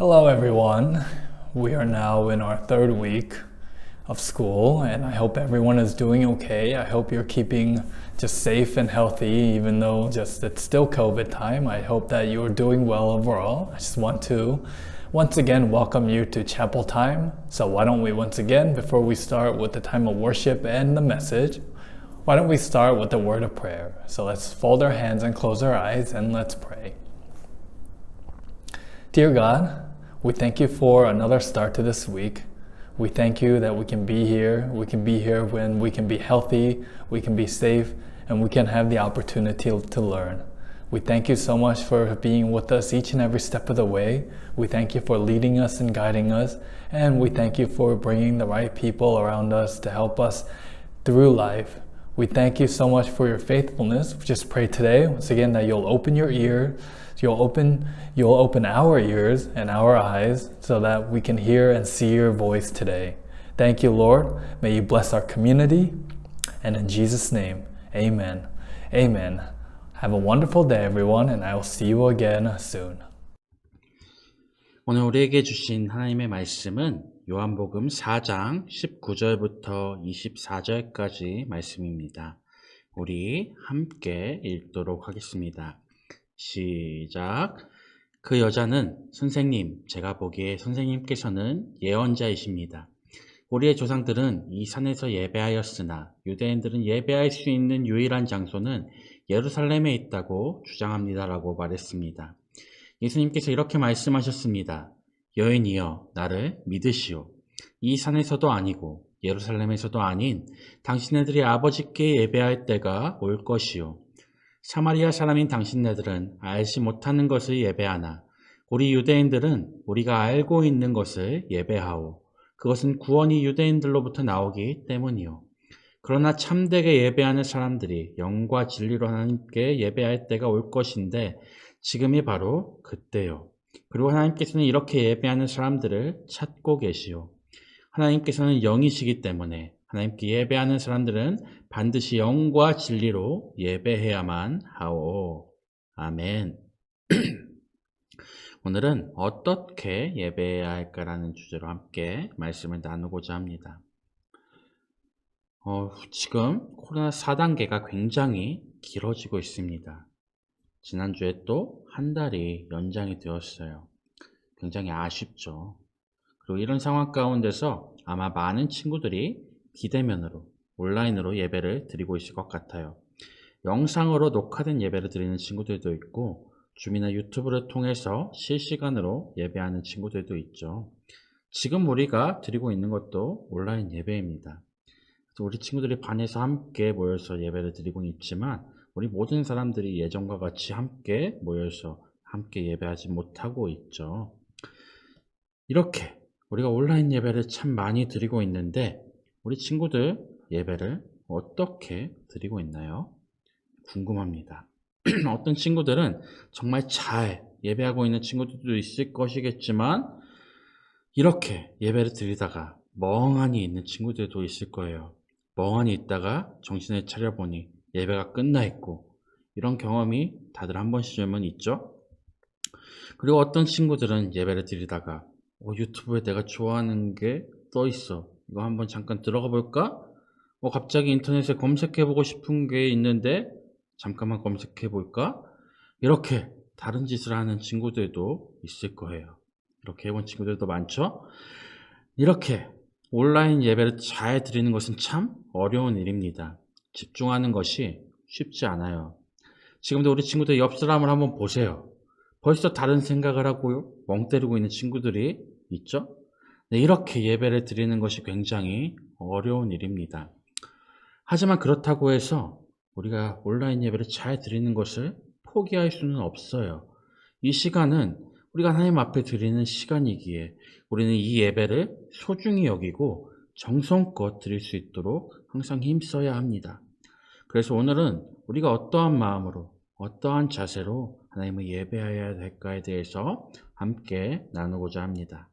Hello, everyone. We are now in our third week of school, and I hope everyone is doing okay. I hope you're keeping just safe and healthy, even though just it's still COVID time. I hope that you're doing well overall. I just want to once again welcome you to chapel time. So, why don't we once again, before we start with the time of worship and the message, why don't we start with the word of prayer? So, let's fold our hands and close our eyes and let's pray. Dear God, we thank you for another start to this week. We thank you that we can be here. We can be here when we can be healthy, we can be safe, and we can have the opportunity to learn. We thank you so much for being with us each and every step of the way. We thank you for leading us and guiding us. And we thank you for bringing the right people around us to help us through life. We thank you so much for your faithfulness. We just pray today, once again, that you'll open your ear, you'll open, you'll open our ears and our eyes so that we can hear and see your voice today. Thank you, Lord. May you bless our community. And in Jesus' name, amen. Amen. Have a wonderful day, everyone, and I will see you again soon. 오늘 우리에게 주신 하나님의 말씀은 요한복음 4장 19절부터 24절까지 말씀입니다. 우리 함께 읽도록 하겠습니다. 시작. 그 여자는 선생님, 제가 보기에 선생님께서는 예언자이십니다. 우리의 조상들은 이 산에서 예배하였으나 유대인들은 예배할 수 있는 유일한 장소는 예루살렘에 있다고 주장합니다라고 말했습니다. 예수님께서 이렇게 말씀하셨습니다. 여인이여 나를 믿으시오. 이 산에서도 아니고 예루살렘에서도 아닌 당신네들이 아버지께 예배할 때가 올 것이오. 사마리아 사람인 당신네들은 알지 못하는 것을 예배하나 우리 유대인들은 우리가 알고 있는 것을 예배하오. 그것은 구원이 유대인들로부터 나오기 때문이오. 그러나 참되게 예배하는 사람들이 영과 진리로 하나님께 예배할 때가 올 것인데 지금이 바로 그때요. 그리고 하나님께서는 이렇게 예배하는 사람들을 찾고 계시오. 하나님께서는 영이시기 때문에 하나님께 예배하는 사람들은 반드시 영과 진리로 예배해야만 하오. 아멘. 오늘은 어떻게 예배해야 할까라는 주제로 함께 말씀을 나누고자 합니다. 어, 지금 코로나 4단계가 굉장히 길어지고 있습니다. 지난주에 또 한 달이 연장이 되었어요. 굉장히 아쉽죠. 그리고 이런 상황 가운데서 아마 많은 친구들이 비대면으로 온라인으로 예배를 드리고 있을 것 같아요. 영상으로 녹화된 예배를 드리는 친구들도 있고 줌이나 유튜브를 통해서 실시간으로 예배하는 친구들도 있죠. 지금 우리가 드리고 있는 것도 온라인 예배입니다. 우리 친구들이 반에서 함께 모여서 예배를 드리고 있지만 우리 모든 사람들이 예전과 같이 함께 모여서 함께 예배하지 못하고 있죠. 이렇게 우리가 온라인 예배를 참 많이 드리고 있는데 우리 친구들 예배를 어떻게 드리고 있나요? 궁금합니다. 어떤 친구들은 정말 잘 예배하고 있는 친구들도 있을 것이겠지만 이렇게 예배를 드리다가 멍하니 있는 친구들도 있을 거예요. 멍하니 있다가 정신을 차려보니 예배가 끝나 있고 이런 경험이 다들 한 번씩은 있죠. 그리고 어떤 친구들은 예배를 드리다가 어, 유튜브에 내가 좋아하는 게 떠 있어. 이거 한번 잠깐 들어가 볼까? 어, 갑자기 인터넷에 검색해 보고 싶은 게 있는데 잠깐만 검색해 볼까? 이렇게 다른 짓을 하는 친구들도 있을 거예요. 이렇게 해본 친구들도 많죠? 이렇게 온라인 예배를 잘 드리는 것은 참 어려운 일입니다. 집중하는 것이 쉽지 않아요. 지금도 우리 친구들 옆 사람을 한번 보세요. 벌써 다른 생각을 하고 멍 때리고 있는 친구들이 있죠? 네, 이렇게 예배를 드리는 것이 굉장히 어려운 일입니다. 하지만 그렇다고 해서 우리가 온라인 예배를 잘 드리는 것을 포기할 수는 없어요. 이 시간은 우리가 하나님 앞에 드리는 시간이기에 우리는 이 예배를 소중히 여기고 정성껏 드릴 수 있도록 항상 힘써야 합니다. 그래서 오늘은 우리가 어떠한 마음으로, 어떠한 자세로 하나님을 예배해야 될까에 대해서 함께 나누고자 합니다.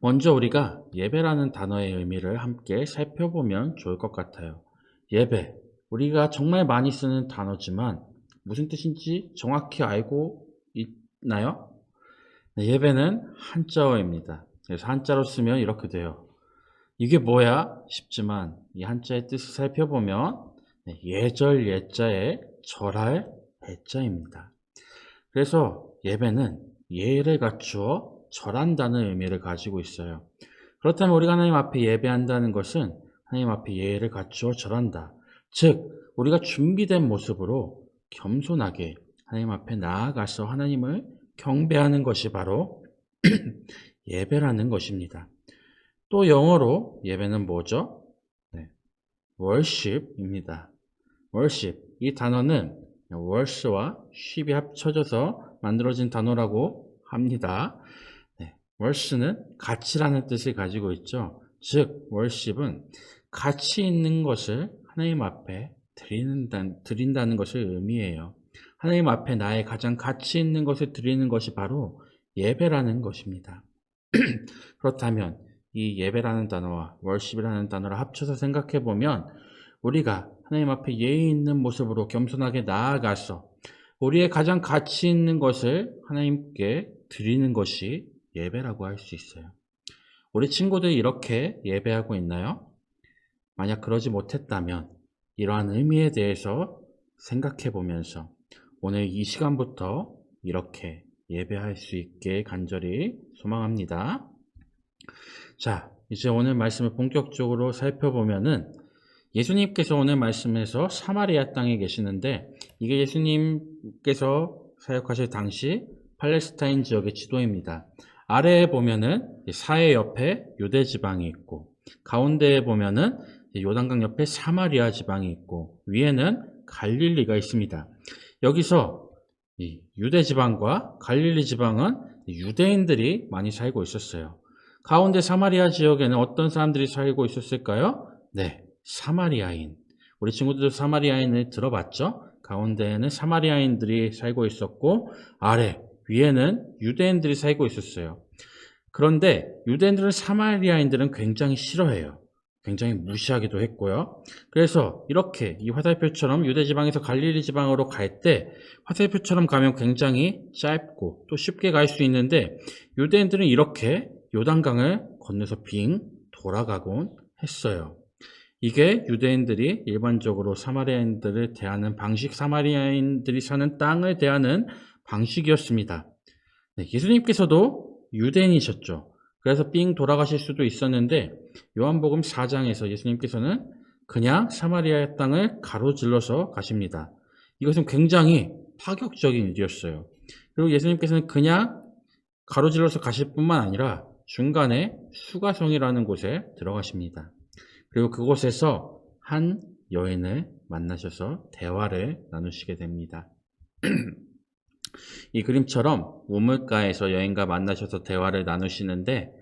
먼저 우리가 예배라는 단어의 의미를 함께 살펴보면 좋을 것 같아요. 예배. 우리가 정말 많이 쓰는 단어지만 무슨 뜻인지 정확히 알고 있나요? 네, 예배는 한자어입니다. 그래서 한자로 쓰면 이렇게 돼요. 이게 뭐야? 싶지만 이 한자의 뜻을 살펴보면 네, 예절 예자에 절할 배자입니다. 그래서 예배는 예를 갖추어 절한다는 의미를 가지고 있어요. 그렇다면 우리가 하나님 앞에 예배한다는 것은 하나님 앞에 예를 갖추어 절한다. 즉, 우리가 준비된 모습으로 겸손하게 하나님 앞에 나아가서 하나님을 경배하는 것이 바로 예배라는 것입니다. 또 영어로 예배는 뭐죠? 네, worship입니다. worship. 이 단어는 worsh와 ship이 합쳐져서 만들어진 단어라고 합니다. 네, worship는 가치라는 뜻을 가지고 있죠. 즉, worship은 가치 있는 것을 하나님 앞에 드린다, 드린다는 것을 의미해요. 하나님 앞에 나의 가장 가치 있는 것을 드리는 것이 바로 예배라는 것입니다. 그렇다면 이 예배라는 단어와 월십이라는 단어를 합쳐서 생각해 보면 우리가 하나님 앞에 예의 있는 모습으로 겸손하게 나아가서 우리의 가장 가치 있는 것을 하나님께 드리는 것이 예배라고 할 수 있어요. 우리 친구들이 이렇게 예배하고 있나요? 만약 그러지 못했다면 이러한 의미에 대해서 생각해 보면서 오늘 이 시간부터 이렇게 예배할 수 있게 간절히 소망합니다. 자, 이제 오늘 말씀을 본격적으로 살펴보면은 예수님께서 오늘 말씀에서 사마리아 땅에 계시는데 이게 예수님께서 사역하실 당시 팔레스타인 지역의 지도입니다. 아래에 보면은 사해 옆에 유대 지방이 있고 가운데에 보면은 요단강 옆에 사마리아 지방이 있고 위에는 갈릴리가 있습니다. 여기서 유대 지방과 갈릴리 지방은 유대인들이 많이 살고 있었어요. 가운데 사마리아 지역에는 어떤 사람들이 살고 있었을까요? 네, 사마리아인. 우리 친구들도 사마리아인을 들어봤죠? 가운데에는 사마리아인들이 살고 있었고 아래 위에는 유대인들이 살고 있었어요. 그런데 유대인들은 사마리아인들은 굉장히 싫어해요. 굉장히 무시하기도 했고요. 그래서 이렇게 이 화살표처럼 유대 지방에서 갈릴리 지방으로 갈 때 화살표처럼 가면 굉장히 짧고 또 쉽게 갈 수 있는데 유대인들은 이렇게 요단강을 건너서 빙 돌아가곤 했어요. 이게 유대인들이 일반적으로 사마리아인들을 대하는 방식, 사마리아인들이 사는 땅을 대하는 방식이었습니다. 네, 예수님께서도 유대인이셨죠. 그래서 삥 돌아가실 수도 있었는데 요한복음 4장에서 예수님께서는 그냥 사마리아 땅을 가로질러서 가십니다. 이것은 굉장히 파격적인 일이었어요. 그리고 예수님께서는 그냥 가로질러서 가실 뿐만 아니라 중간에 수가성이라는 곳에 들어가십니다. 그리고 그곳에서 한 여인을 만나셔서 대화를 나누시게 됩니다. 이 그림처럼 우물가에서 여인과 만나셔서 대화를 나누시는데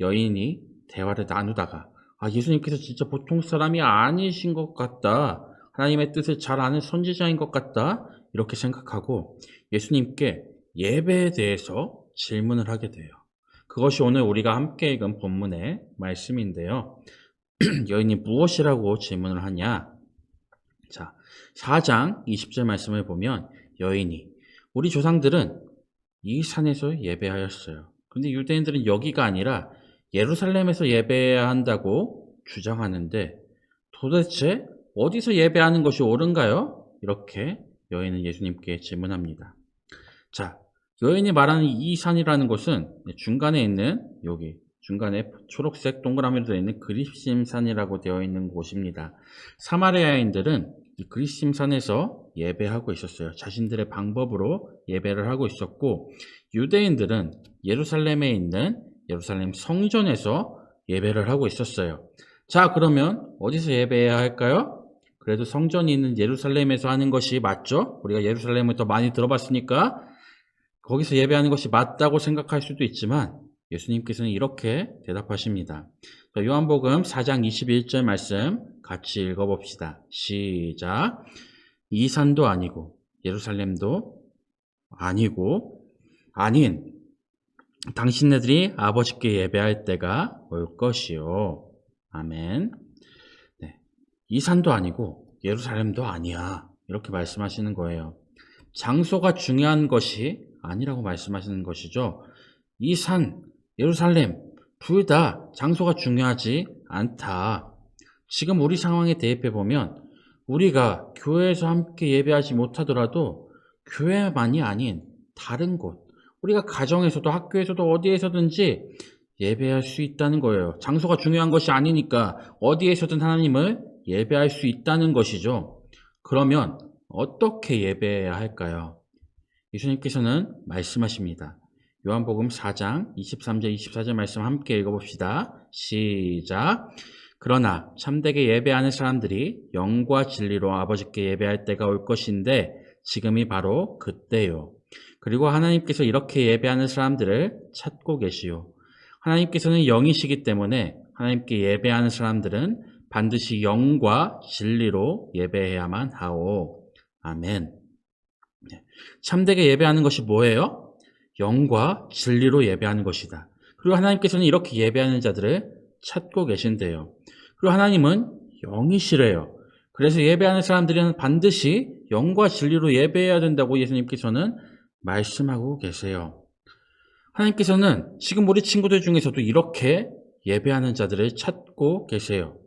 여인이 대화를 나누다가 아, 예수님께서 진짜 보통 사람이 아니신 것 같다. 하나님의 뜻을 잘 아는 선지자인 것 같다. 이렇게 생각하고 예수님께 예배에 대해서 질문을 하게 돼요. 그것이 오늘 우리가 함께 읽은 본문의 말씀인데요. 여인이 무엇이라고 질문을 하냐? 자, 4장 20절 말씀을 보면 여인이 우리 조상들은 이 산에서 예배하였어요. 근데 유대인들은 여기가 아니라 예루살렘에서 예배해야 한다고 주장하는데 도대체 어디서 예배하는 것이 옳은가요? 이렇게 여인은 예수님께 질문합니다. 자, 여인이 말하는 이 산이라는 곳은 중간에 있는 여기 중간에 초록색 동그라미로 되어 있는 그리심산이라고 되어 있는 곳입니다. 사마리아인들은 이 그리심산에서 예배하고 있었어요. 자신들의 방법으로 예배를 하고 있었고 유대인들은 예루살렘에 있는 예루살렘 성전에서 예배를 하고 있었어요. 자, 그러면 어디서 예배해야 할까요? 그래도 성전이 있는 예루살렘에서 하는 것이 맞죠? 우리가 예루살렘을 더 많이 들어봤으니까 거기서 예배하는 것이 맞다고 생각할 수도 있지만 예수님께서는 이렇게 대답하십니다. 요한복음 4장 21절 말씀 같이 읽어봅시다. 시작. 이 산도 아니고 예루살렘도 아니고 아닌 당신네들이 아버지께 예배할 때가 올 것이요. 아멘. 네. 이 산도 아니고 예루살렘도 아니야. 이렇게 말씀하시는 거예요. 장소가 중요한 것이 아니라고 말씀하시는 것이죠. 이 산, 예루살렘, 둘 다 장소가 중요하지 않다. 지금 우리 상황에 대입해 보면 우리가 교회에서 함께 예배하지 못하더라도 교회만이 아닌 다른 곳, 우리가 가정에서도 학교에서도 어디에서든지 예배할 수 있다는 거예요. 장소가 중요한 것이 아니니까 어디에서든 하나님을 예배할 수 있다는 것이죠. 그러면 어떻게 예배해야 할까요? 예수님께서는 말씀하십니다. 요한복음 4장 23절 24절 말씀 함께 읽어봅시다. 시작. 그러나 참되게 예배하는 사람들이 영과 진리로 아버지께 예배할 때가 올 것인데 지금이 바로 그때요. 그리고 하나님께서 이렇게 예배하는 사람들을 찾고 계시오. 하나님께서는 영이시기 때문에 하나님께 예배하는 사람들은 반드시 영과 진리로 예배해야만 하오. 아멘. 네. 참되게 예배하는 것이 뭐예요? 영과 진리로 예배하는 것이다. 그리고 하나님께서는 이렇게 예배하는 자들을 찾고 계신대요. 그리고 하나님은 영이시래요. 그래서 예배하는 사람들은 반드시 영과 진리로 예배해야 된다고 예수님께서는 말씀하고 계세요. 하나님께서는 지금 우리 친구들 중에서도 이렇게 예배하는 자들을 찾고 계세요.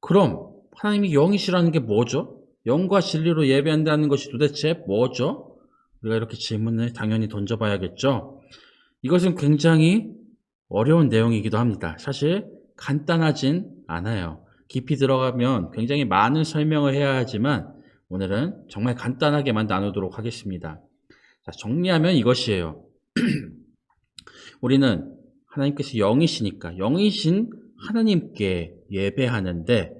그럼 하나님이 영이시라는 게 뭐죠? 영과 진리로 예배한다는 것이 도대체 뭐죠? 우리가 이렇게 질문을 당연히 던져봐야겠죠? 이것은 굉장히 어려운 내용이기도 합니다. 사실 간단하진 않아요. 깊이 들어가면 굉장히 많은 설명을 해야 하지만 오늘은 정말 간단하게만 나누도록 하겠습니다. 자, 정리하면 이것이에요. 우리는 하나님께서 영이시니까 영이신 하나님께 예배하는데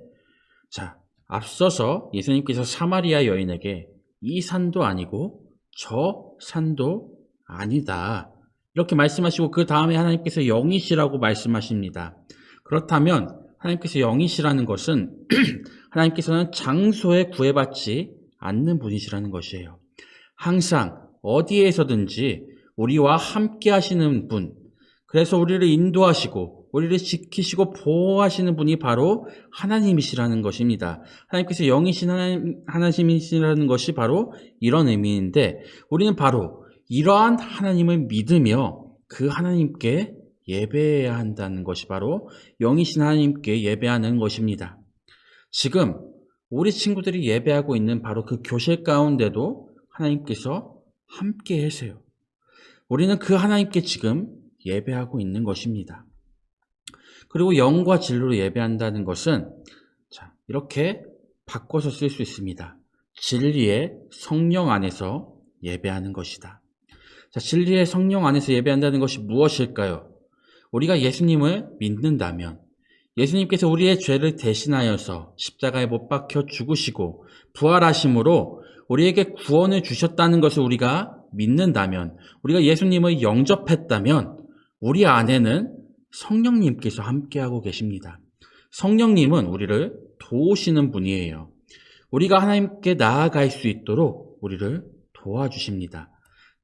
자, 앞서서 예수님께서 사마리아 여인에게 이 산도 아니고 저 산도 아니다. 이렇게 말씀하시고 그 다음에 하나님께서 영이시라고 말씀하십니다. 그렇다면 하나님께서 영이시라는 것은 하나님께서는 장소에 구애받지 않는 분이시라는 것이에요. 항상 어디에서든지 우리와 함께 하시는 분, 그래서 우리를 인도하시고 우리를 지키시고 보호하시는 분이 바로 하나님이시라는 것입니다. 하나님께서 영이신 하나님, 하나님이시라는 것이 바로 이런 의미인데 우리는 바로 이러한 하나님을 믿으며 그 하나님께 예배해야 한다는 것이 바로 영이신 하나님께 예배하는 것입니다. 지금 우리 친구들이 예배하고 있는 바로 그 교실 가운데도 하나님께서 함께 계세요. 우리는 그 하나님께 지금 예배하고 있는 것입니다. 그리고 영과 진리로 예배한다는 것은 자, 이렇게 바꿔서 쓸 수 있습니다. 진리의 성령 안에서 예배하는 것이다. 자, 진리의 성령 안에서 예배한다는 것이 무엇일까요? 우리가 예수님을 믿는다면 예수님께서 우리의 죄를 대신하여서 십자가에 못 박혀 죽으시고 부활하심으로 우리에게 구원을 주셨다는 것을 우리가 믿는다면 우리가 예수님을 영접했다면 우리 안에는 성령님께서 함께하고 계십니다. 성령님은 우리를 도우시는 분이에요. 우리가 하나님께 나아갈 수 있도록 우리를 도와주십니다.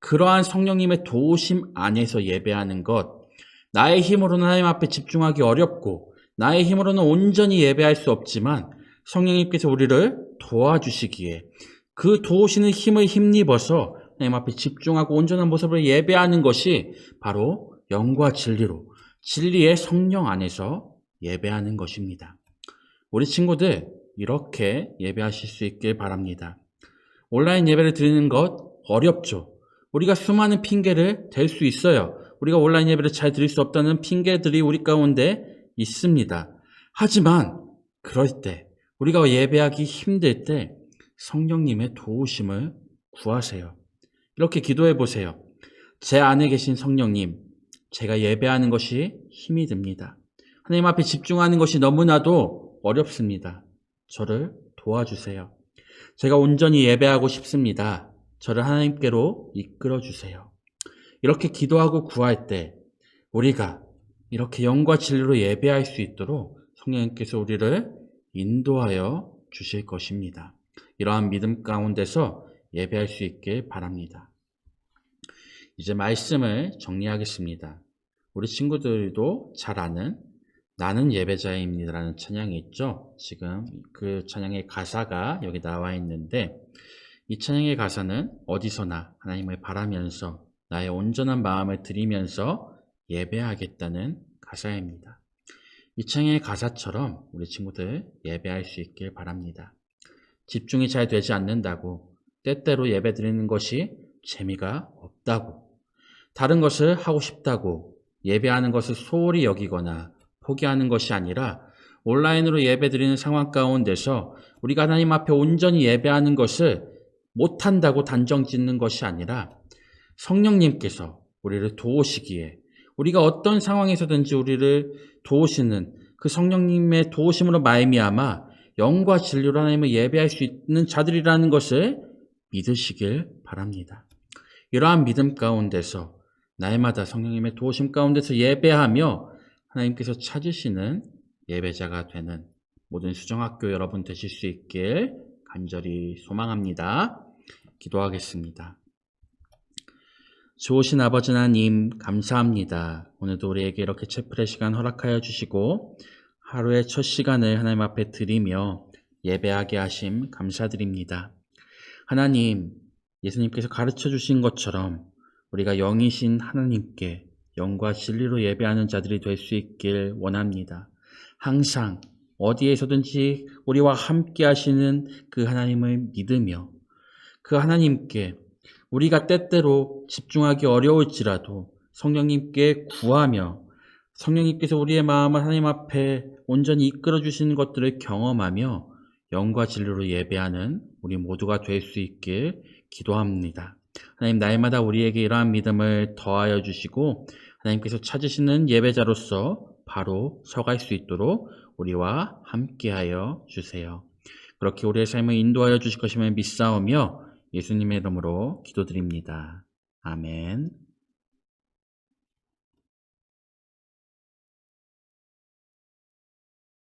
그러한 성령님의 도우심 안에서 예배하는 것, 나의 힘으로는 하나님 앞에 집중하기 어렵고, 나의 힘으로는 온전히 예배할 수 없지만, 성령님께서 우리를 도와주시기에, 그 도우시는 힘을 힘입어서 하나님 앞에 집중하고 온전한 모습으로 예배하는 것이 바로 영과 진리로 진리의 성령 안에서 예배하는 것입니다. 우리 친구들 이렇게 예배하실 수 있길 바랍니다. 온라인 예배를 드리는 것 어렵죠. 우리가 수많은 핑계를 댈 수 있어요. 우리가 온라인 예배를 잘 드릴 수 없다는 핑계들이 우리 가운데 있습니다. 하지만 그럴 때 우리가 예배하기 힘들 때 성령님의 도우심을 구하세요. 이렇게 기도해 보세요. 제 안에 계신 성령님, 제가 예배하는 것이 힘이 듭니다. 하나님 앞에 집중하는 것이 너무나도 어렵습니다. 저를 도와주세요. 제가 온전히 예배하고 싶습니다. 저를 하나님께로 이끌어 주세요. 이렇게 기도하고 구할 때 우리가 이렇게 영과 진리로 예배할 수 있도록 성령님께서 우리를 인도하여 주실 것입니다. 이러한 믿음 가운데서 예배할 수 있길 바랍니다. 이제 말씀을 정리하겠습니다. 우리 친구들도 잘 아는 나는 예배자입니다라는 찬양이 있죠. 지금 그 찬양의 가사가 여기 나와 있는데 이 찬양의 가사는 어디서나 하나님을 바라면서 나의 온전한 마음을 드리면서 예배하겠다는 가사입니다. 이 창의 가사처럼 우리 친구들 예배할 수 있길 바랍니다. 집중이 잘 되지 않는다고 때때로 예배 드리는 것이 재미가 없다고 다른 것을 하고 싶다고 예배하는 것을 소홀히 여기거나 포기하는 것이 아니라 온라인으로 예배 드리는 상황 가운데서 우리가 하나님 앞에 온전히 예배하는 것을 못한다고 단정 짓는 것이 아니라 성령님께서 우리를 도우시기에 우리가 어떤 상황에서든지 우리를 도우시는 그 성령님의 도우심으로 말미암아 영과 진리로 하나님을 예배할 수 있는 자들이라는 것을 믿으시길 바랍니다. 이러한 믿음 가운데서 날마다 성령님의 도우심 가운데서 예배하며 하나님께서 찾으시는 예배자가 되는 모든 수정학교 여러분 되실 수 있길 간절히 소망합니다. 기도하겠습니다. 좋으신 아버지 하나님 감사합니다. 오늘도 우리에게 이렇게 채플의 시간 허락하여 주시고 하루의 첫 시간을 하나님 앞에 드리며 예배하게 하심 감사드립니다. 하나님, 예수님께서 가르쳐 주신 것처럼 우리가 영이신 하나님께 영과 진리로 예배하는 자들이 될 수 있길 원합니다. 항상 어디에서든지 우리와 함께 하시는 그 하나님을 믿으며 그 하나님께 우리가 때때로 집중하기 어려울지라도 성령님께 구하며 성령님께서 우리의 마음을 하나님 앞에 온전히 이끌어 주시는 것들을 경험하며 영과 진리로 예배하는 우리 모두가 될 수 있길 기도합니다. 하나님 날마다 우리에게 이러한 믿음을 더하여 주시고 하나님께서 찾으시는 예배자로서 바로 서갈 수 있도록 우리와 함께하여 주세요. 그렇게 우리의 삶을 인도하여 주실 것임을 믿사오며 예수님의 이름으로 기도드립니다. 아멘.